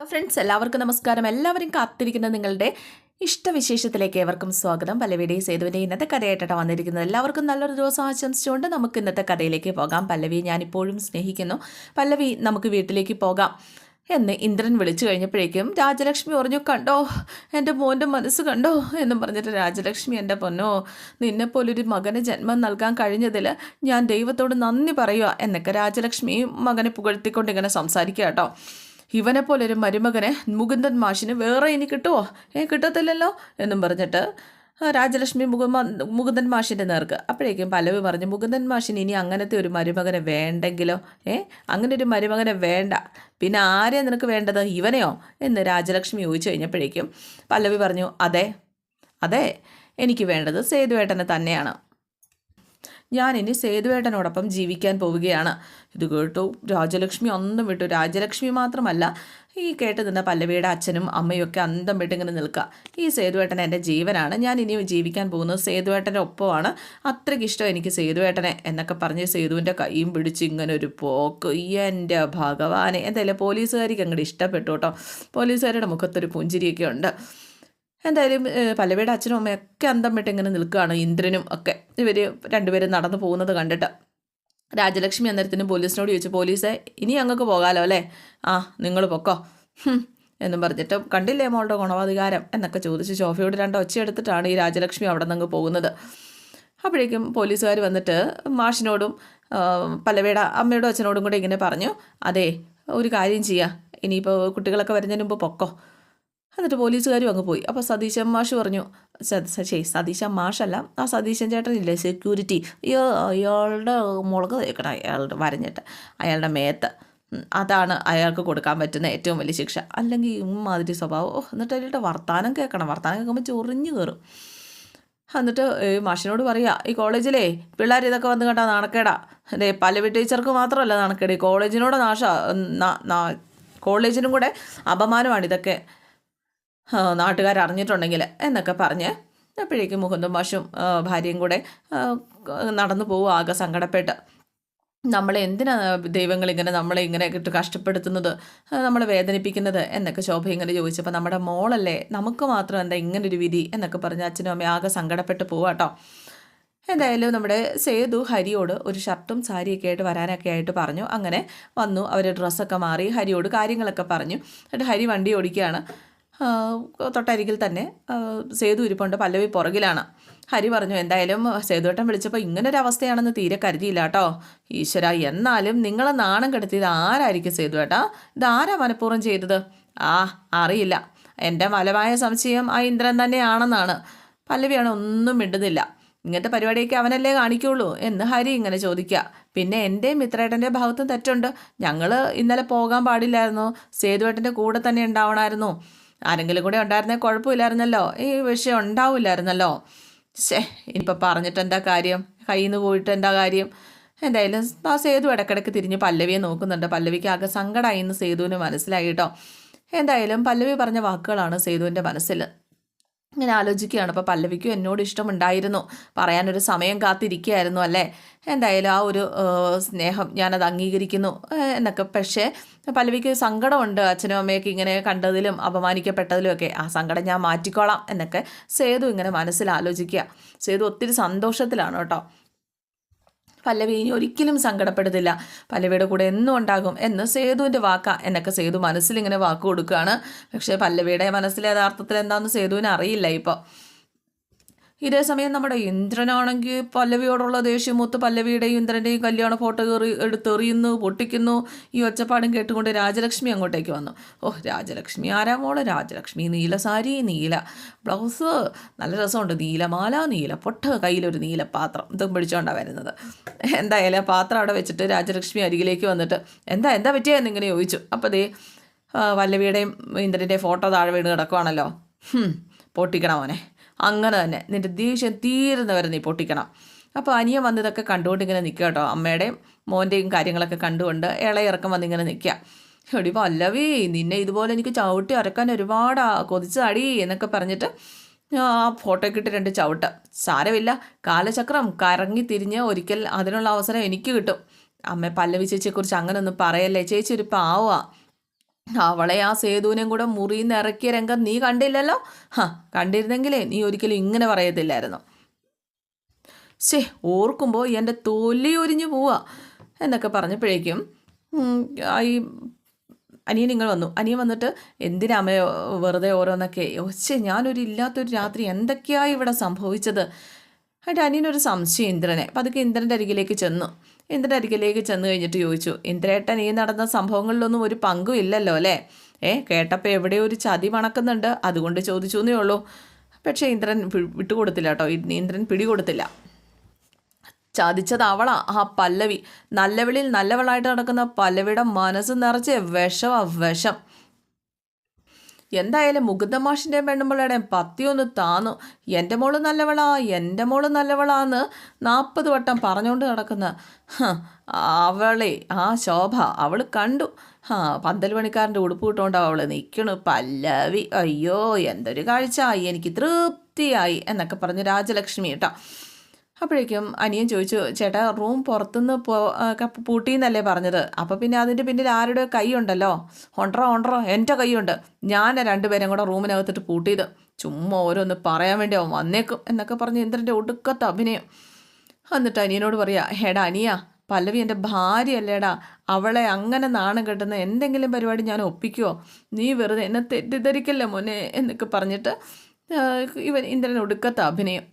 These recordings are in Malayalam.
ഫ്രണ്ട്സ് എല്ലാവർക്കും നമസ്കാരം. എല്ലാവരും കാത്തിരിക്കുന്ന നിങ്ങളുടെ ഇഷ്ടവിശേഷത്തിലേക്ക് ഏവർക്കും സ്വാഗതം. പല്ലവിയുടെ സേതുവിന്റെ ഇന്നത്തെ കഥയായിട്ടാണ് വന്നിരിക്കുന്നത്. എല്ലാവർക്കും നല്ലൊരു ദിവസം ആശംസിച്ചുകൊണ്ട് നമുക്ക് ഇന്നത്തെ കഥയിലേക്ക് പോകാം. പല്ലവി ഞാനിപ്പോഴും സ്നേഹിക്കുന്നു. പല്ലവി നമുക്ക് വീട്ടിലേക്ക് പോകാം എന്ന് ഇന്ദ്രൻ വിളിച്ചു കഴിഞ്ഞപ്പോഴേക്കും രാജലക്ഷ്മി പറഞ്ഞു കണ്ടോ എന്റെ മോന്റെ മനസ്സ് കണ്ടോ? എന്ന് പറഞ്ഞിട്ട് രാജലക്ഷ്മി എന്റെ പൊന്നോ നിന്നെപ്പോലൊരു മകന് ജന്മം നൽകാൻ കഴിഞ്ഞതിൽ ഞാൻ ദൈവത്തോട് നന്ദി പറയുക എന്നൊക്കെ രാജലക്ഷ്മി മകനെ പുകഴ്ത്തിക്കൊണ്ട് ഇങ്ങനെ സംസാരിക്കുക കേട്ടോ. ഇവനെ പോലൊരു മരുമകനെ മുകുന്ദൻ മാഷിന് വേറെ ഇനി കിട്ടുമോ ഏ കിട്ടത്തില്ലല്ലോ എന്നും പറഞ്ഞിട്ട് രാജലക്ഷ്മി മുകുന്ദൻ മാഷിന്റെ നേർക്ക്. അപ്പോഴേക്കും പലവ് പറഞ്ഞു മുകുന്ദൻ മാഷിന് ഇനി അങ്ങനത്തെ ഒരു മരുമകനെ വേണ്ടെങ്കിലോ? ഏ അങ്ങനെ ഒരു മരുമകനെ വേണ്ട. പിന്നെ ആരെയാ നിനക്ക് വേണ്ടത്? ഇവനെയോ? എന്ന് രാജലക്ഷ്മി ചോദിച്ചു കഴിഞ്ഞപ്പോഴേക്കും പല്ലവി പറഞ്ഞു അതെ അതെ എനിക്ക് വേണ്ടത് സേതുവേട്ടനെ തന്നെയാണ്. ഞാൻ ഇനി സേതുവേട്ടനോടൊപ്പം ജീവിക്കാൻ പോവുകയാണ്. ഇത് കേട്ടു രാജലക്ഷ്മി ഒന്നും വിട്ടു. രാജലക്ഷ്മി മാത്രമല്ല ഈ കേട്ട് നിന്ന പല്ലവിയുടെ അച്ഛനും അമ്മയൊക്കെ അന്തം വിട്ടിങ്ങനെ നിൽക്കുക. ഈ സേതുവേട്ടൻ എന്റെ ജീവനാണ്. ഞാൻ ഇനി ജീവിക്കാൻ പോകുന്നത് സേതുവേട്ടന്റെ ഒപ്പമാണ്. അത്രയ്ക്ക് ഇഷ്ടം എനിക്ക് സേതുവേട്ടനെ എന്നൊക്കെ പറഞ്ഞ് സേതുവിന്റെ കൈയും പിടിച്ച് ഇങ്ങനെ ഒരു പോക്ക്. എന്റെ ഭഗവാനെ. എന്തായാലും പോലീസുകാരിക്ക് അങ്ങോട്ട് ഇഷ്ടപ്പെട്ടു കേട്ടോ. പോലീസുകാരുടെ മുഖത്തൊരു പുഞ്ചിരിയൊക്കെ ഉണ്ട്. എന്തായാലും പല്ലവിയുടെ അച്ഛനും അമ്മയും ഒക്കെ അന്തം വിട്ട് ഇങ്ങനെ നിൽക്കുകയാണ് ഇന്ദ്രനും ഒക്കെ. ഇവർ രണ്ടുപേരും നടന്നു പോകുന്നത് കണ്ടിട്ട്. രാജലക്ഷ്മി അന്നേരത്തിന് പോലീസിനോട് ചോദിച്ചു പോലീസെ ഇനി അങ്ങക്ക് പോകാലോ അല്ലേ? ആ നിങ്ങൾ പൊക്കോ. എന്നും പറഞ്ഞിട്ട് കണ്ടില്ലേ മോളുടെ ഗുണവാധികാരം? എന്നൊക്കെ ചോദിച്ച് ശോഭയോട് രണ്ട് ഒച്ചയെടുത്തിട്ടാണ് ഈ രാജലക്ഷ്മി അവിടെ നിന്ന് പോകുന്നത്. അപ്പോഴേക്കും പോലീസുകാർ വന്നിട്ട് മാഷിനോടും പല്ലവിയുടെ അമ്മയോടും അച്ഛനോടും കൂടെ ഇങ്ങനെ പറഞ്ഞു അതെ ഒരു കാര്യം ചെയ്യുക ഇനിയിപ്പോൾ കുട്ടികളൊക്കെ വരുന്നതിന് മുമ്പ് പൊക്കോ. എന്നിട്ട് പോലീസുകാരും അങ്ങ് പോയി. അപ്പോൾ സതീശൻ മാഷ് പറഞ്ഞു ശരി സതീശൻ മാഷല്ല. ആ സതീശൻ ചേട്ടനില്ലേ സെക്യൂരിറ്റി അയ്യോ അയാളുടെ മുളക് തേക്കണം അയാളുടെ വരഞ്ഞിട്ട് അയാളുടെ മേത്ത്. അതാണ് അയാൾക്ക് കൊടുക്കാൻ പറ്റുന്ന ഏറ്റവും വലിയ ശിക്ഷ. അല്ലെങ്കിൽ ഇമ്മാതിരി സ്വഭാവം. ഓ എന്നിട്ട് അയാളുടെ വർത്താനം കേൾക്കണം. വർത്താനം കേൾക്കുമ്പോൾ ചൊറിഞ്ഞു കയറും എന്നിട്ട് മാഷിനോട് പറയാ ഈ കോളേജിലേ പിള്ളേർ ഇതൊക്കെ വന്ന് കണ്ടാൽ നാണക്കേടാ. അല്ലേ പല ടീച്ചർക്ക് മാത്രമല്ല നാണക്കേട്. ഈ കോളേജിനോട് നാശ കോളേജിനും കൂടെ അപമാനമാണ് ഇതൊക്കെ. അറിഞ്ഞിട്ടുണ്ടെങ്കിൽ എന്നൊക്കെ പറഞ്ഞ് അപ്പോഴേക്കും മുഹന്തും മാഷും ഭാര്യയും കൂടെ നടന്നു പോകും ആകെ സങ്കടപ്പെട്ട്. നമ്മളെ എന്തിനാ ദൈവങ്ങൾ ഇങ്ങനെ നമ്മളെ ഇങ്ങനെ കഷ്ടപ്പെടുത്തുന്നത്? നമ്മളെ വേദനിപ്പിക്കുന്നത്? എന്നൊക്കെ ശോഭ ഇങ്ങനെ ചോദിച്ചപ്പോൾ നമ്മുടെ മോളല്ലേ നമുക്ക് മാത്രം എന്താ ഇങ്ങനൊരു വിധി? എന്നൊക്കെ പറഞ്ഞ് അച്ഛനും അമ്മയും ആകെ സങ്കടപ്പെട്ട് പോവാട്ടോ എന്തായാലും നമ്മുടെ സേതു ഹരിയോട് ഒരു ഷർട്ടും സാരിയൊക്കെ ആയിട്ട് വരാനൊക്കെ ആയിട്ട് പറഞ്ഞു. അങ്ങനെ വന്നു അവർ ഡ്രസ്സൊക്കെ മാറി ഹരിയോട് കാര്യങ്ങളൊക്കെ പറഞ്ഞു. എന്നിട്ട് ഹരി വണ്ടി ഓടിക്കുകയാണ്. തൊട്ടരികിൽ തന്നെ സേതു ഇരിപ്പുണ്ട് പല്ലവി പുറകിലാണ്. ഹരി പറഞ്ഞു എന്തായാലും സേതുവേട്ടൻ വിളിച്ചപ്പോൾ ഇങ്ങനൊരു അവസ്ഥയാണെന്ന് തീരെ കരുതിയില്ല കേട്ടോ ഈശ്വര എന്നാലും നിങ്ങളെ നാണം കെടുത്തിയത് ആരായിരിക്കും സേതുവേട്ടാ? ഇത് ആരാ മനഃപൂർവം ചെയ്തത്? ആ അറിയില്ല. എന്റെ മലമായ സംശയം ആ ഇന്ദ്രൻ തന്നെയാണെന്നാണ്. പല്ലവിയാണ് ഒന്നും മിണ്ടുന്നില്ല. ഇങ്ങനത്തെ പരിപാടിയൊക്കെ അവനല്ലേ കാണിക്കുള്ളൂ? എന്ന് ഹരി ഇങ്ങനെ ചോദിക്കുക. പിന്നെ എന്റെയും മിത്രേട്ടന്റെ ഭാഗത്തും തെറ്റുണ്ട്. ഞങ്ങൾ ഇന്നലെ പോകാൻ പാടില്ലായിരുന്നു. സേതുവേട്ടന്റെ കൂടെ തന്നെ ഉണ്ടാവണമായിരുന്നു ആരെങ്കിലും കൂടെ ഉണ്ടായിരുന്നേ കുഴപ്പമില്ലായിരുന്നല്ലോ. ഈ വിഷയം ഉണ്ടാവില്ലായിരുന്നല്ലോ. ശേ ഇനിയിപ്പോൾ പറഞ്ഞിട്ട് എന്താ കാര്യം? കയ്യിൽ നിന്ന് പോയിട്ട് എന്താ കാര്യം? എന്തായാലും ആ സേതു ഇടയ്ക്കിടയ്ക്ക് തിരിഞ്ഞ് പല്ലവിയെ നോക്കുന്നുണ്ട്. പല്ലവിക്ക് ആകെ സങ്കടമായി എന്ന് സേതുവിന് മനസ്സിലായി കേട്ടോ. എന്തായാലും പല്ലവി പറഞ്ഞ വാക്കുകളാണ് സേതുവിന്റെ മനസ്സിൽ ഇങ്ങനെ ആലോചിക്കുകയാണ്. അപ്പോൾ പല്ലവിക്കും എന്നോട് ഇഷ്ടമുണ്ടായിരുന്നു. പറയാനൊരു സമയം കാത്തിരിക്കുകയായിരുന്നു അല്ലേ? എന്തായാലും ആ ഒരു സ്നേഹം ഞാനത് അംഗീകരിക്കുന്നു എന്നൊക്കെ. പക്ഷേ പല്ലവിക്ക് സങ്കടമുണ്ട്. അച്ഛനും അമ്മയൊക്കെ ഇങ്ങനെ കണ്ടതിലും അപമാനിക്കപ്പെട്ടതിലും ഒക്കെ. ആ സങ്കടം ഞാൻ മാറ്റിക്കോളാം എന്നൊക്കെ സേതു ഇങ്ങനെ മനസ്സിൽ ആലോചിക്കുക. സേതു ഒത്തിരി സന്തോഷത്തിലാണ് കേട്ടോ. പല്ലവി ഇനി ഒരിക്കലും സങ്കടപ്പെടുന്നില്ല പല്ലവിയുടെ കൂടെ എന്നും ഉണ്ടാകും എന്ന് സേതുവിന്റെ വാക്ക. എന്നൊക്കെ സേതു മനസ്സിലിങ്ങനെ വാക്ക് കൊടുക്കുകയാണ്. പക്ഷേ പല്ലവിയുടെ മനസ്സിലെ യഥാർത്ഥത്തിൽ എന്താണെന്ന് സേതുവിന് അറിയില്ല ഇപ്പോൾ ഇതേ സമയം നമ്മുടെ ഇന്ദ്രനാണെങ്കിൽ പല്ലവിയോടുള്ള ദേഷ്യം മൊത്ത് പല്ലവിയുടെയും ഇന്ദ്രന്റെയും കല്യാണ ഫോട്ടോ കയറി എടുത്തെറിയുന്നു പൊട്ടിക്കുന്നു. ഈ ഒച്ചപ്പാടും കേട്ടുകൊണ്ട് രാജലക്ഷ്മി അങ്ങോട്ടേക്ക് വന്നു. ഓഹ് രാജലക്ഷ്മി ആരാ മോളെ? രാജലക്ഷ്മി നീല സാരി നീല ബ്ലൗസ്. നല്ല രസമുണ്ട്. നീലമാല നീല പൊട്ട് കയ്യിലൊരു നീലപാത്രം ഇതും പിടിച്ചോണ്ടാണ് വരുന്നത്. എന്തായാലും ആ പാത്രം അവിടെ വെച്ചിട്ട് രാജലക്ഷ്മി അരികിലേക്ക് വന്നിട്ട് എന്താ എന്താ പറ്റിയെന്ന് ഇങ്ങനെ ചോദിച്ചു. അപ്പോൾ ദേ വല്ലവിയുടെയും ഇന്ദ്രന്റെയും ഫോട്ടോ താഴെ വീണ് കിടക്കുവാണല്ലോ. പൊട്ടിക്കണം മോനെ. അങ്ങനെ തന്നെ. നിന്റെ ദേഷ്യം തീരുന്നവരെ നീ പൊട്ടിക്കണം. അപ്പോൾ അനിയൻ വന്നതൊക്കെ കണ്ടുകൊണ്ട് ഇങ്ങനെ നിൽക്കുക കേട്ടോ. അമ്മയുടെയും മോന്റെയും കാര്യങ്ങളൊക്കെ കണ്ടുകൊണ്ട് ഇളയിറക്കം വന്നിങ്ങനെ നിൽക്കുക. എടി പല്ലവി നിന്നെ ഇതുപോലെ എനിക്ക് ചവിട്ടി അരക്കാൻ ഒരുപാട് കൊതിച്ചടി എന്നൊക്കെ പറഞ്ഞിട്ട് ആ ഫോട്ടോയ്ക്ക് ഇട്ട് രണ്ട് ചവിട്ട്. സാരമില്ല കാലചക്രം കറങ്ങി തിരിഞ്ഞ് ഒരിക്കൽ അതിനുള്ള അവസരം എനിക്ക് കിട്ടും. അമ്മ പല്ലവി ചേച്ചിയെക്കുറിച്ച് അങ്ങനെ ഒന്നും പറയല്ലേ? ചേച്ചി ഒരു പാവാ അവളെ ആ സേതുവിനെയും കൂടെ മുറിയിൽ നിന്ന് ഇറക്കിയ രംഗം നീ കണ്ടില്ലല്ലോ? ഹാ കണ്ടിരുന്നെങ്കിലേ നീ ഒരിക്കലും ഇങ്ങനെ പറയത്തില്ലായിരുന്നു. ശേ ഓർക്കുമ്പോൾ എന്റെ തൊലി ഒരിഞ്ഞു പോവാ. എന്നൊക്കെ പറഞ്ഞപ്പോഴേക്കും ഈ അനിയൻ നിങ്ങൾ വന്നു. അനിയൻ വന്നിട്ട് എന്തിനാ വെറുതെ ഓരോന്നൊക്കെ? ഒച്ചേ ഞാനൊരു ഇല്ലാത്തൊരു രാത്രി എന്തൊക്കെയാ ഇവിടെ സംഭവിച്ചത്? എന്നിട്ട് അനിയനൊരു സംശയം ഇന്ദ്രനെ. അപ്പം അതൊക്കെ ഇന്ദ്രന്റെ അരികിലേക്ക് ചെന്നു. ഇന്ദ്രന്റെ അരികിലേക്ക് ചെന്ന് കഴിഞ്ഞിട്ട് ചോദിച്ചു ഇന്ദ്രേട്ടൻ ഈ നടന്ന സംഭവങ്ങളിലൊന്നും ഒരു പങ്കും ഇല്ലല്ലോ അല്ലേ? ഏ കേട്ടപ്പോൾ എവിടെയോ ഒരു ചതി മണക്കുന്നുണ്ട് അതുകൊണ്ട് ചോദിച്ചു എന്നേ ഉള്ളൂ. പക്ഷേ ഇന്ദ്രൻ വിട്ടുകൊടുത്തില്ല കേട്ടോ ഇന്ദ്രൻ പിടികൊടുത്തില്ല. ചതിച്ചത് അവളാ ആ പല്ലവി നല്ലവളിൽ നല്ലവളായിട്ട് നടക്കുന്ന പല്ലവിയുടെ മനസ്സ് നിറച്ച് വിഷമാ വിഷം. എന്തായാലും മുകുന്ദമാഷിന്റെ പെണ്ണുമ്പിള്ളയുടെയും പത്തിയൊന്ന് താന്നു. എന്റെ മോൾ നല്ലവളാ എന്റെ മോൾ നല്ലവളാന്ന് നാൽപ്പത് വട്ടം പറഞ്ഞുകൊണ്ട് നടക്കുന്ന. അവളെ ആ ശോഭ അവൾ കണ്ടു. ആ പന്തൽ പണിക്കാരന്റെ ഉടുപ്പ് ഇട്ടുകൊണ്ട് അവൾ നിൽക്കണു പല്ലവി. അയ്യോ എന്തൊരു കാഴ്ച. എനിക്ക് തൃപ്തിയായി എന്നൊക്കെ പറഞ്ഞു രാജലക്ഷ്മി കേട്ടോ. അപ്പോഴേക്കും അനിയൻ ചോദിച്ചു ചേട്ടാ റൂം പുറത്തുനിന്ന് പോ കപ്പ് പൂട്ടിയെന്നല്ലേ പറഞ്ഞത്? അപ്പോൾ പിന്നെ അതിന്റെ പിന്നിൽ ആരുടെ കൈ ഉണ്ടല്ലോ? ഒണ്ടറോ ഒണ്ടറോ എന്റെ കൈയുണ്ട് ഞാൻ രണ്ടുപേരും കൂടെ റൂമിനകത്തിട്ട് പൂട്ടിയത്. ചുമ്മാ ഓരോന്ന് പറയാൻ വേണ്ടി അവൻ വന്നേക്കും എന്നൊക്കെ പറഞ്ഞ് ഇന്ദ്രന്റെ ഒടുക്കത്തെ അഭിനയം. എന്നിട്ട് അനിയനോട് പറയാ ഹേടാ അനിയ പല്ലവി എന്റെ ഭാര്യയല്ലേടാ. അവളെ അങ്ങനെ നാണം കെട്ടുന്ന എന്തെങ്കിലും പരിപാടി ഞാൻ ഒപ്പിക്കുമോ നീ വെറുതെ എന്നെ തെറ്റിദ്ധരിക്കല്ലേ മോനെ? എന്നൊക്കെ പറഞ്ഞിട്ട് ഇവൻ ഇന്ദ്രൻ ഒടുക്കത്തെ അഭിനയം.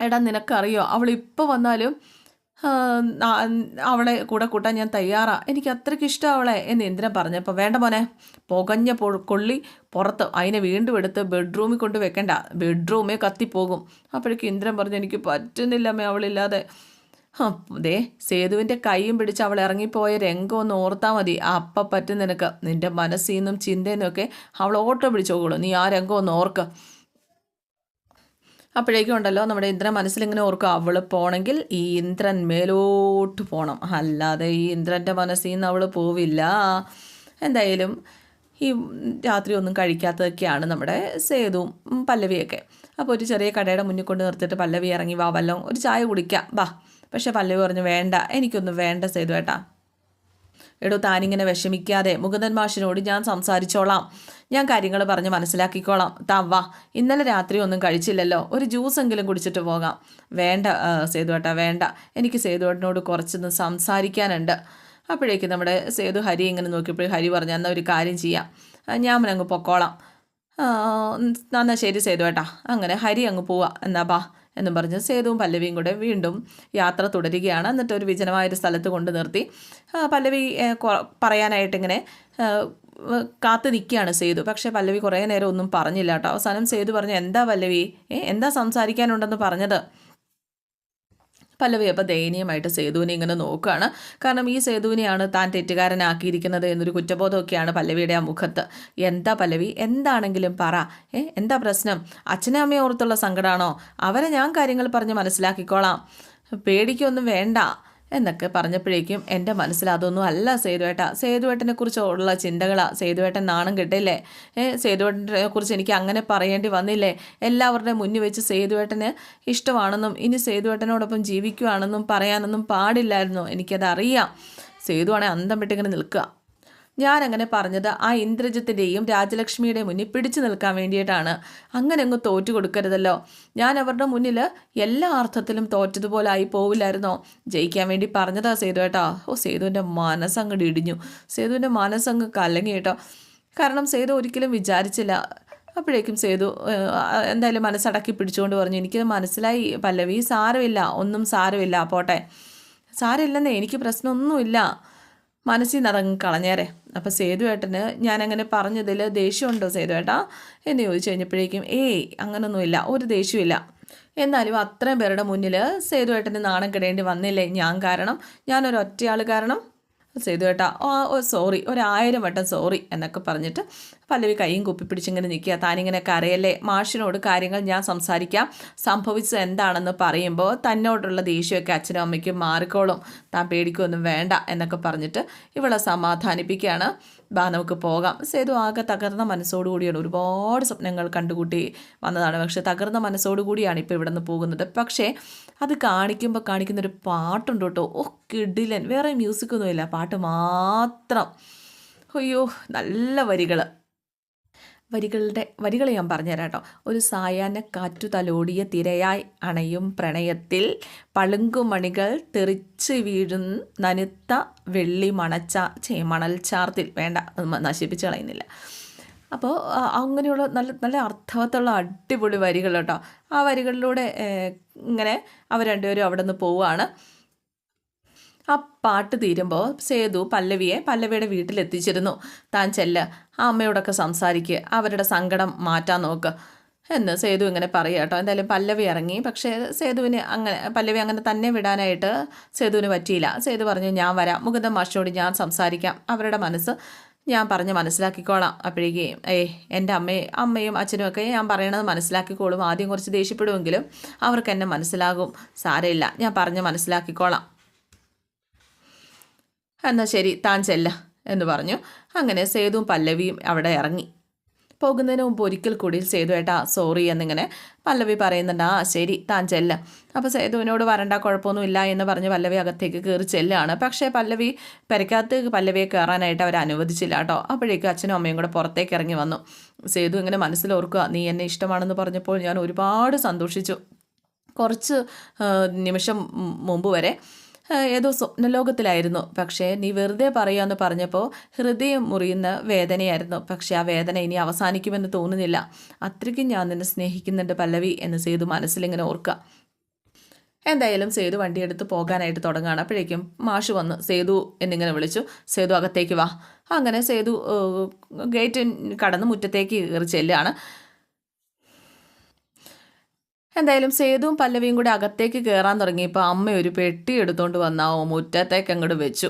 എടാ നിനക്കറിയോ? അവൾ ഇപ്പോൾ വന്നാലും അവളെ കൂടെ കൂട്ടാൻ ഞാൻ തയ്യാറാ. എനിക്ക് അത്രയ്ക്ക് ഇഷ്ടം അവളെ എന്ന് ഇന്ദ്രൻ പറഞ്ഞപ്പോൾ വേണ്ട മോനെ. പുകഞ്ഞ കൊള്ളി പുറത്ത് അതിനെ വീണ്ടും എടുത്ത് ബെഡ്റൂമിൽ കൊണ്ട് വെക്കണ്ട. ബെഡ്റൂമേ കത്തിപ്പോകും. അപ്പോഴേക്കും ഇന്ദ്രൻ പറഞ്ഞു എനിക്ക് പറ്റുന്നില്ല അമ്മേ അവളില്ലാതെ. ദേ സേതുവിന്റെ കൈയും പിടിച്ച് അവൾ ഇറങ്ങിപ്പോയ രംഗം ഒന്ന് ഓർത്താൽ മതി. അപ്പം പറ്റും നിനക്ക്. നിന്റെ മനസ്സിൽ നിന്നും ചിന്തയിൽ നിന്നൊക്കെ അവൾ ഓട്ടോ പിടിച്ചോളൂ നീ ആ രംഗം ഒന്ന് ഓർക്ക്. അപ്പോഴേക്കും ഉണ്ടല്ലോ നമ്മുടെ ഇന്ദ്രൻ മനസ്സിലിങ്ങനെ ഓർക്കും അവൾ പോണെങ്കിൽ ഈ ഇന്ദ്രൻ മേലോട്ട് പോകണം അല്ലാതെ ഈ ഇന്ദ്രന്റെ മനസ്സിൽ നിന്ന് അവൾ പോവില്ല. എന്തായാലും ഈ രാത്രി ഒന്നും കഴിക്കാത്തതൊക്കെയാണ് നമ്മുടെ സേതുവും പല്ലവിയൊക്കെ. അപ്പോൾ ഒരു ചെറിയ കടയുടെ മുന്നിൽ കൊണ്ട് നിർത്തിയിട്ട് പല്ലവി ഇറങ്ങി വാ വല്ലതും ഒരു ചായ കുടിക്കാം വാ. പക്ഷേ പല്ലവി പറഞ്ഞു വേണ്ട എനിക്കൊന്നും വേണ്ട സേതു ഏട്ടാ. എടോ താനിങ്ങനെ വിഷമിക്കാതെ മുകുന്ദൻ മാഷിനോട് ഞാൻ സംസാരിച്ചോളാം. ഞാൻ കാര്യങ്ങൾ പറഞ്ഞ് മനസ്സിലാക്കിക്കോളാം. തവ ഇന്നലെ രാത്രി ഒന്നും കഴിച്ചില്ലല്ലോ. ഒരു ജ്യൂസെങ്കിലും കുടിച്ചിട്ട് പോകാം. വേണ്ട സേതുവേട്ടാ വേണ്ട. എനിക്ക് സേതുവേട്ടനോട് കുറച്ചൊന്ന് സംസാരിക്കാനുണ്ട്. അപ്പോഴേക്കും നമ്മുടെ സേതു ഹരി ഇങ്ങനെ നോക്കിയപ്പോൾ ഹരി പറഞ്ഞു എന്നാൽ ഒരു കാര്യം ചെയ്യാം. ഞാൻ അങ്ങ് പൊക്കോളാം. എന്നാൽ ശരി സേതുവേട്ടാ അങ്ങനെ ഹരി അങ്ങ് പോവാ. എന്നാ ബാ എന്നും പറഞ്ഞ് സേതുവും പല്ലവിയും കൂടെ വീണ്ടും യാത്ര തുടരുകയാണ്. എന്നിട്ട് ഒരു വിജനമായൊരു സ്ഥലത്ത് കൊണ്ട് നിർത്തി. പല്ലവി ഏ, കാത്തു നിൽക്കുകയാണ് സേതു. പക്ഷേ പല്ലവി കുറേ നേരം ഒന്നും പറഞ്ഞില്ല കേട്ടോ. അവസാനം സേതു പറഞ്ഞു എന്താ പല്ലവി ഏ എന്താ സംസാരിക്കാനുണ്ടെന്ന് പറഞ്ഞത്? പല്ലവി അപ്പോൾ ദയനീയമായിട്ട് സേതുവിനെ ഇങ്ങനെ നോക്കുകയാണ് കാരണം ഈ സേതുവിനെയാണ് താൻ തെറ്റുകാരനാക്കിയിരിക്കുന്നത് എന്നൊരു കുറ്റബോധമൊക്കെയാണ് പല്ലവിയുടെ ആ മുഖത്ത്. എന്താ പല്ലവി? എന്താണെങ്കിലും പറ. ഏ എന്താ പ്രശ്നം? അച്ഛനും അമ്മയും ഓർത്തുള്ള സങ്കടമാണോ അവരെ ഞാൻ കാര്യങ്ങൾ പറഞ്ഞ് മനസ്സിലാക്കിക്കോളാം. പേടിക്കൊന്നും വേണ്ട. എന്നൊക്കെ പറഞ്ഞപ്പോഴേക്കും എന്റെ മനസ്സിൽ അതൊന്നും അല്ല സേതുവേട്ട. സേതുവേട്ടനെ കുറിച്ചുള്ള ചിന്തകളാണ് സേതുവേട്ടൻ നാണം കിട്ടില്ലേ? ഏ സേതുവേട്ടനെ കുറിച്ച് എനിക്ക് അങ്ങനെ പറയേണ്ടി വന്നില്ലേ? എല്ലാവരുടെയും മുന്നിൽ വെച്ച് സേതുവേട്ടന് ഇഷ്ടമാണെന്നും ഇനി സേതുവേട്ടനോടൊപ്പം ജീവിക്കുവാണെന്നും പറയാനൊന്നും പാടില്ലായിരുന്നു. എനിക്കതറിയാം. സേതുവാണെ അന്തം വിട്ടിങ്ങനെ നിൽക്കുക. ഞാൻ അങ്ങനെ പറഞ്ഞത് ആ ഇന്ദ്രജിത്തിന്റെയും രാജലക്ഷ്മിയുടെയും മുന്നിൽ പിടിച്ചു നിൽക്കാൻ വേണ്ടിയിട്ടാണ്. അങ്ങനെ അങ്ങ് തോറ്റു കൊടുക്കരുതല്ലോ. ഞാൻ അവരുടെ മുന്നിൽ എല്ലാ അർത്ഥത്തിലും തോറ്റതുപോലെ ആയി പോവില്ലായിരുന്നോ? ജയിക്കാൻ വേണ്ടി പറഞ്ഞതാ സേതു കേട്ടോ ഓ സേതുവിന്റെ മനസ്സങ്ങ് ഇടിഞ്ഞു. സേതുവിന്റെ മനസ്സങ്ങ് കലങ്ങി കേട്ടോ. കാരണം സേതു ഒരിക്കലും വിചാരിച്ചില്ല. അപ്പോഴേക്കും സേതു എന്തായാലും മനസ്സടക്കി പിടിച്ചുകൊണ്ട് പറഞ്ഞു എനിക്കത് മനസ്സിലായി പല്ലവി സാരമില്ല ഒന്നും സാരമില്ല പോട്ടെ. സാരമില്ലെന്നേ എനിക്ക് പ്രശ്നമൊന്നുമില്ല. മനസ്സിൽ നിന്ന് അതങ്ങ് കളഞ്ഞേരെ. അപ്പം സേതുവേട്ടന് ഞാനങ്ങനെ പറഞ്ഞതിൽ ദേഷ്യമുണ്ടോ സേതുവേട്ടാ എന്ന് ചോദിച്ചു കഴിഞ്ഞപ്പോഴേക്കും ഏയ് അങ്ങനൊന്നുമില്ല ഒരു ദേഷ്യമില്ല എന്നാലും അത്രയും പേരുടെ മുന്നിൽ സേതുവേട്ടന് നാണം കിടേണ്ടി വന്നില്ലേ? ഞാൻ കാരണം ഞാനൊരു ഒറ്റയാൾ കാരണം സേതുവേട്ടാ ഓ ഓ സോറി ഒരായിരം വട്ടം സോറി എന്നൊക്കെ പറഞ്ഞിട്ട് പല്ലവി കൈയും കുപ്പി പിടിച്ചിങ്ങനെ നിൽക്കുക. താനിങ്ങനെ കരയല്ലേ? മാഷിനോട് കാര്യങ്ങൾ ഞാൻ സംസാരിക്കാം. സംഭവിച്ചത് എന്താണെന്ന് പറയുമ്പോൾ തന്നോടുള്ള ദേഷ്യമൊക്കെ അച്ഛനും അമ്മയ്ക്കും മാറിക്കോളും. താൻ പേടിക്കൊന്നും വേണ്ട എന്നൊക്കെ പറഞ്ഞിട്ട് ഇവളെ സമാധാനിപ്പിക്കുകയാണ്. ബാ നമുക്ക് പോകാം. സേതു ആകെ തകർന്ന മനസ്സോടുകൂടിയാണ് ഒരുപാട് സ്വപ്നങ്ങൾ കണ്ടുകൂട്ടി വന്നതാണ്. പക്ഷെ തകർന്ന മനസ്സോടുകൂടിയാണ് ഇപ്പോൾ ഇവിടെ നിന്ന് പോകുന്നത്. പക്ഷേ അത് കാണിക്കുമ്പോൾ കാണിക്കുന്ന ഒരു പാട്ടുണ്ട് കേട്ടോ. ഓ കിടിലൻ. വേറെ മ്യൂസിക്കൊന്നുമില്ല. പാട്ട് മാത്രം. അയ്യോ നല്ല വരികൾ വരികളുടെ വരികൾ ഞാൻ പറഞ്ഞുതരാം കേട്ടോ. ഒരു സായാഹ്ന കാറ്റു തലോടിയ തിരയായി അണയും പ്രണയത്തിൽ പളുങ്കുമണികൾ തെറിച്ച് വീഴും നനുത്ത വെള്ളി മണച്ച ചേ മണൽ ചാർത്തിൽ. വേണ്ട നശിപ്പിച്ച് കളയുന്നില്ല. അപ്പോൾ അങ്ങനെയുള്ള നല്ല നല്ല അർത്ഥവത്തുള്ള അടിപൊളി വരികൾ കേട്ടോ. ആ വരികളിലൂടെ ഇങ്ങനെ അവർ രണ്ടുപേരും അവിടെ നിന്ന് പോവുകയാണ്. ആ പാട്ട് തീരുമ്പോൾ സേതു പല്ലവിയെ പല്ലവിയുടെ വീട്ടിലെത്തിച്ചിരുന്നു. താൻ ചെല്ല് അമ്മയോടൊക്കെ സംസാരിക്കുക അവരുടെ സങ്കടം മാറ്റാൻ നോക്ക് എന്ന് സേതു ഇങ്ങനെ പറയുക കേട്ടോ എന്തായാലും പല്ലവി ഇറങ്ങി. പക്ഷേ സേതുവിന് അങ്ങനെ പല്ലവി അങ്ങനെ തന്നെ വിടാനായിട്ട് സേതുവിന് പറ്റിയില്ല. സേതു പറഞ്ഞു ഞാൻ വരാം. മുകുന്ദ മാഷിനോട് ഞാൻ സംസാരിക്കാം. അവരുടെ മനസ്സ് ഞാൻ പറഞ്ഞ് മനസ്സിലാക്കിക്കോളാം. അപ്പോഴേക്കും ഏ എന്റെ അമ്മയും അമ്മയും അച്ഛനും ഒക്കെ ഞാൻ പറയണത് മനസ്സിലാക്കിക്കോളും. ആദ്യം കുറച്ച് ദേഷ്യപ്പെടുമെങ്കിലും അവർക്ക് എന്നെ മനസ്സിലാകും. സാരമില്ല. ഞാൻ പറഞ്ഞ് മനസ്സിലാക്കിക്കോളാം. എന്നാൽ ശരി താൻ ചെല്ല എന്ന് പറഞ്ഞു. അങ്ങനെ സേതുവും പല്ലവിയും അവിടെ ഇറങ്ങി. പോകുന്നതിന് മുമ്പ് ഒരിക്കൽ കൂടി സേതു ഏട്ടാ സോറി എന്നിങ്ങനെ പല്ലവി പറയുന്നുണ്ട് ആ ശരി താൻ ചെല്ല. അപ്പോൾ സേതുവിനോട് വരണ്ട കുഴപ്പമൊന്നുമില്ല എന്ന് പറഞ്ഞ് പല്ലവി അകത്തേക്ക് കയറി ചെല്ലാണ്. പക്ഷേ പല്ലവി പെരക്കകത്ത് പല്ലവിയെ കയറാനായിട്ട് അവർ അനുവദിച്ചില്ല കേട്ടോ. അപ്പോഴേക്കും അച്ഛനും അമ്മയും കൂടെ പുറത്തേക്ക് ഇറങ്ങി വന്നു. സേതു ഇങ്ങനെ മനസ്സിലോർക്കുക നീ എന്നെ ഇഷ്ടമാണെന്ന് പറഞ്ഞപ്പോൾ ഞാൻ ഒരുപാട് സന്തോഷിച്ചു. കുറച്ച് നിമിഷം മുമ്പ് വരെ ഏതോ സ്വപ്നലോകത്തിലായിരുന്നു. പക്ഷേ നീ വെറുതെ പറയുമെന്ന് പറഞ്ഞപ്പോൾ ഹൃദയം മുറിയുന്ന വേദനയായിരുന്നു. പക്ഷേ ആ വേദന ഇനി അവസാനിക്കുമെന്ന് തോന്നുന്നില്ല. അത്രയ്ക്കും ഞാൻ നിന്നെ സ്നേഹിക്കുന്നുണ്ട് പല്ലവി എന്ന് സേതു മനസ്സിലിങ്ങനെ ഓർക്കുക എന്തായാലും സേതു വണ്ടിയെടുത്ത് പോകാനായിട്ട് തുടങ്ങുകയാണ്. അപ്പോഴേക്കും മാഷ് വന്ന് സേതു എന്നിങ്ങനെ വിളിച്ചു. സേതു അകത്തേക്ക് വാ. അങ്ങനെ സേതു ഗേറ്റ് കടന്ന് മുറ്റത്തേക്ക് കയറി ചെല്ലുകയാണ്. എന്തായാലും സേതുവും പല്ലവിയും കൂടി അകത്തേക്ക് കയറാൻ തുടങ്ങിയപ്പോൾ അമ്മ ഒരു പെട്ടി എടുത്തുകൊണ്ട് വന്ന മുറ്റത്തേക്ക് അങ്ങോട്ട് വെച്ചു.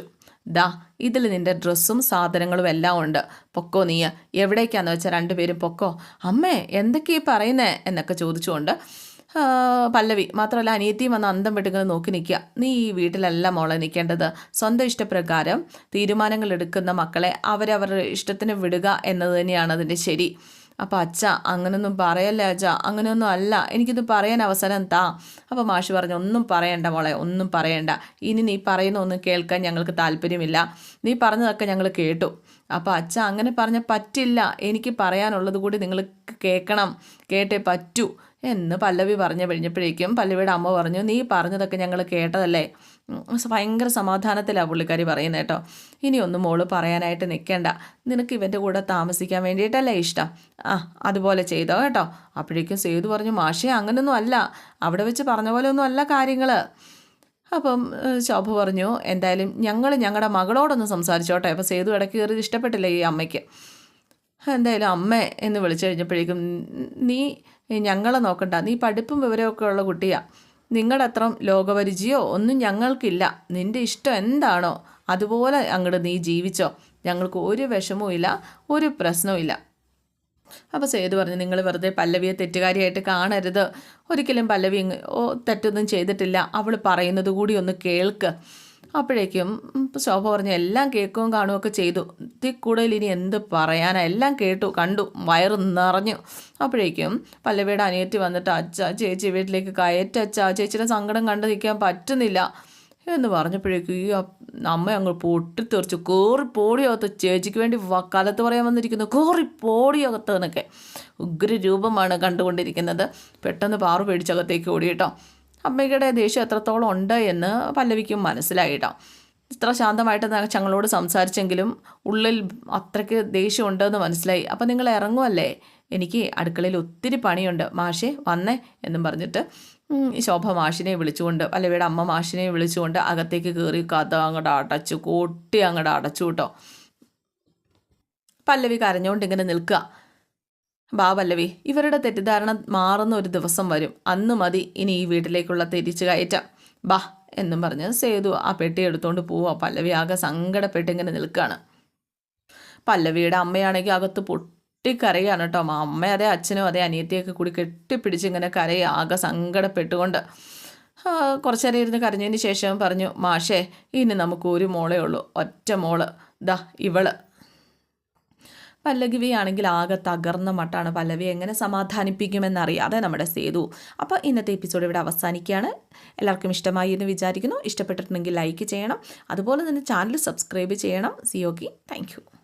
ദാ ഇതിൽ നിന്റെ ഡ്രസ്സും സാധനങ്ങളും എല്ലാം ഉണ്ട്. പൊക്കോ നീ എവിടേക്കാന്ന് വെച്ചാൽ രണ്ടുപേരും പൊക്കോ? അമ്മേ എന്തൊക്കെയാ പറയുന്നേ? എന്നൊക്കെ ചോദിച്ചുകൊണ്ട് പല്ലവി മാത്രമല്ല അനിയത്തിയും വന്ന് അന്തം വിട്ടുങ്ങനെ നോക്കി നിൽക്കുക. നീ ഈ വീട്ടിലല്ല മോളെ നിൽക്കേണ്ടത്. സ്വന്തം ഇഷ്ടപ്രകാരം തീരുമാനങ്ങൾ എടുക്കുന്ന മക്കളെ അവരവരുടെ ഇഷ്ടത്തിന് വിടുക എന്നത് തന്നെയാണ് അതിന്റെ ശരി. അപ്പോൾ അച്ഛ അങ്ങനൊന്നും പറയല്ലേ അച്ഛ അങ്ങനെയൊന്നും അല്ല എനിക്കിത് പറയാൻ അവസരം താ. അപ്പോൾ മാഷി പറഞ്ഞു ഒന്നും പറയണ്ട മോളെ ഒന്നും പറയണ്ട. ഇനി നീ പറയുന്ന ഒന്നും കേൾക്കാൻ ഞങ്ങൾക്ക് താല്പര്യമില്ല. നീ പറഞ്ഞതൊക്കെ ഞങ്ങൾ കേട്ടു. അപ്പോൾ അച്ഛ അങ്ങനെ പറഞ്ഞ പറ്റില്ല. എനിക്ക് പറയാനുള്ളത് കൂടി നിങ്ങൾ കേൾക്കണം കേട്ടേ പറ്റൂ. എന്ന് പല്ലവി പറഞ്ഞു കഴിഞ്ഞപ്പോഴേക്കും പല്ലവിയുടെ അമ്മ പറഞ്ഞു നീ പറഞ്ഞതൊക്കെ ഞങ്ങൾ കേട്ടതല്ലേ? ഭയങ്കര സമാധാനത്തിലാണ് പുള്ളിക്കാരി പറയുന്നത് കേട്ടോ. ഇനിയൊന്നും മോൾ പറയാനായിട്ട് നിൽക്കേണ്ട നിനക്ക് ഇവന്റെ കൂടെ താമസിക്കാൻ വേണ്ടിയിട്ടല്ലേ ഇഷ്ടം? ആ അതുപോലെ ചെയ്തോ കേട്ടോ. അപ്പോഴേക്കും സേതു പറഞ്ഞു മാഷേ അങ്ങനൊന്നും അല്ല. അവിടെ വെച്ച് പറഞ്ഞ പോലെ ഒന്നും അല്ല കാര്യങ്ങൾ അപ്പം ശോഭ പറഞ്ഞു എന്തായാലും ഞങ്ങൾ ഞങ്ങളുടെ മകളോടൊന്ന് സംസാരിച്ചോട്ടെ. അപ്പോൾ സേതു ഇടയ്ക്ക് കയറി ഇഷ്ടപ്പെട്ടില്ല ഈ അമ്മയ്ക്ക്? എന്തായാലും അമ്മ എന്ന് വിളിച്ചു കഴിഞ്ഞപ്പോഴേക്കും നീ ഞങ്ങളെ നോക്കണ്ട. നീ പഠിപ്പും വിവരമൊക്കെ ഉള്ള കുട്ടിയാണ് നിങ്ങളുടെ അത്ര ലോകപരിചയോ? ഒന്നും ഞങ്ങൾക്കില്ല. നിന്റെ ഇഷ്ടം എന്താണോ? അതുപോലെ അങ്ങോട്ട് നീ ജീവിച്ചോ. ഞങ്ങൾക്ക് ഒരു വിഷമവും ഇല്ല ഒരു പ്രശ്നവും ഇല്ല. അപ്പോൾ സേതു പറഞ്ഞു നിങ്ങൾ വെറുതെ പല്ലവിയെ തെറ്റുകാരിയായിട്ട് കാണരുത്. ഒരിക്കലും പല്ലവി തെറ്റൊന്നും ചെയ്തിട്ടില്ല. അവൾ പറയുന്നത് കൂടി ഒന്ന് കേൾക്ക്. അപ്പോഴേക്കും ശോഭ പറഞ്ഞു എല്ലാം കേൾക്കുകയും കാണുകയൊക്കെ ചെയ്തു. ഇത്തി കൂടുതൽ ഇനി എന്ത് പറയാനാ? എല്ലാം കേട്ടു കണ്ടു വയറ് നിറഞ്ഞു. അപ്പോഴേക്കും പല്ലവിയുടെ അനിയത്തി വന്നിട്ട് അച്ഛ ചേച്ചി വീട്ടിലേക്ക് കയറ്റ അച്ഛ ചേച്ചിയുടെ സങ്കടം കണ്ടു നിൽക്കാൻ പറ്റുന്നില്ല. എന്ന് പറഞ്ഞപ്പോഴേക്കും ഈ അമ്മ അങ്ങ് പൊട്ടിത്തെറിച്ചു കോറി പോടിയകത്ത് ചേച്ചിക്ക് വേണ്ടി വക്കാലത്ത് പറയാൻ വന്നിരിക്കുന്നു കോറി പോടിയകത്ത് എന്നൊക്കെ ഉഗ്രരൂപമാണ് കണ്ടുകൊണ്ടിരിക്കുന്നത്. പെട്ടെന്ന് പാറു പേടിച്ചകത്തേക്ക് ഓടിയിട്ടോ അമ്മയുടെ ദേഷ്യം എത്രത്തോളം ഉണ്ട് എന്ന് പല്ലവിക്കും മനസ്സിലായിട്ടോ. ഇത്ര ശാന്തമായിട്ട് ഞങ്ങളോട് സംസാരിച്ചെങ്കിലും ഉള്ളിൽ അത്രയ്ക്ക് ദേഷ്യം ഉണ്ടെന്ന് മനസ്സിലായി. അപ്പം നിങ്ങൾ ഇറങ്ങുമല്ലേ എനിക്ക് അടുക്കളയിൽ ഒത്തിരി പണിയുണ്ട്. മാഷേ വന്നേ എന്നും പറഞ്ഞിട്ട് ശോഭ മാഷിനെ വിളിച്ചുകൊണ്ട് പല്ലവിയുടെ അമ്മ മാഷിനെ വിളിച്ചുകൊണ്ട് അകത്തേക്ക് കയറി കഥ അങ്ങോട്ട് അടച്ചു കൂട്ടി അങ്ങോട്ട് അടച്ചു കേട്ടോ. പല്ലവി കരഞ്ഞുകൊണ്ട് ഇങ്ങനെ നിൽക്കുക. ബാ ഇവരുടെ തെറ്റിദ്ധാരണ മാറുന്ന ഒരു ദിവസം വരും. അന്ന് മതി ഇനി ഈ വീട്ടിലേക്കുള്ള തിരിച്ചു കയറ്റാം. ബാ എന്നും പറഞ്ഞ് സേതു ആ പെട്ടി എടുത്തുകൊണ്ട് പോവാ. പല്ലവി ആകെ സങ്കടപ്പെട്ട് ഇങ്ങനെ നിൽക്കുകയാണ് പല്ലവിയുടെ അമ്മയാണെങ്കിൽ അകത്ത് പൊട്ടിക്കരയാണ് കേട്ടോ. അമ്മ അതേ അച്ഛനും അതേ അനിയത്തിയൊക്കെ കൂടി കെട്ടിപ്പിടിച്ച് ഇങ്ങനെ കരയുക ആകെ സങ്കടപ്പെട്ടുകൊണ്ട്. കുറച്ചു നേരം ഇരുന്ന് കരഞ്ഞതിന് ശേഷം പറഞ്ഞു മാഷേ ഇനി നമുക്ക് ഒരു മോളേ ഉള്ളൂ. ഒറ്റ മോൾ. ദാ ഇവൾ. പല്ലവിയാണെങ്കിൽ ആകെ തകർന്ന മട്ടാണ് പല്ലവി. എങ്ങനെ സമാധാനിപ്പിക്കുമെന്നറിയാതെ നമ്മുടെ സേതു. അപ്പോൾ ഇന്നത്തെ എപ്പിസോഡ് ഇവിടെ അവസാനിക്കുകയാണ്. എല്ലാവർക്കും ഇഷ്ടമായി എന്ന് വിചാരിക്കുന്നു. ഇഷ്ടപ്പെട്ടിട്ടുണ്ടെങ്കിൽ ലൈക്ക് ചെയ്യണം. അതുപോലെ തന്നെ ചാനൽ സബ്സ്ക്രൈബ് ചെയ്യണം. See okay thank